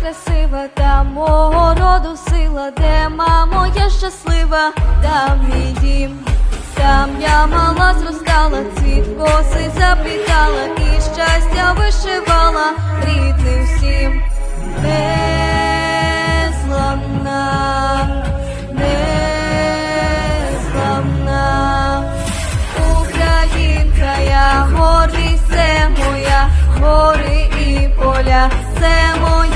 красива, та мого роду сила, де мамо, я щаслива, там мій дім. Там я мала зростала, цвіт коси заплітала і щастя вишивала рідним всім. Незламна, незламна, Українка, я гордість, це моя, гори і поля, це моя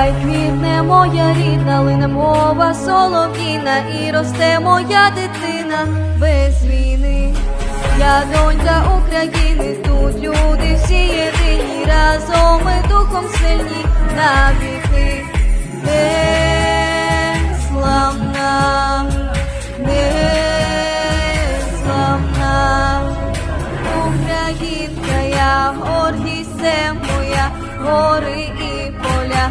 Хай квітне моя рідна, лине мова солов'їна, і росте моя дитина без війни. Я донька України, тут люди всі єдині, разом ми духом сильні на віки. Незламна, незламна, Українка, я гордість, це моя, гори і поля,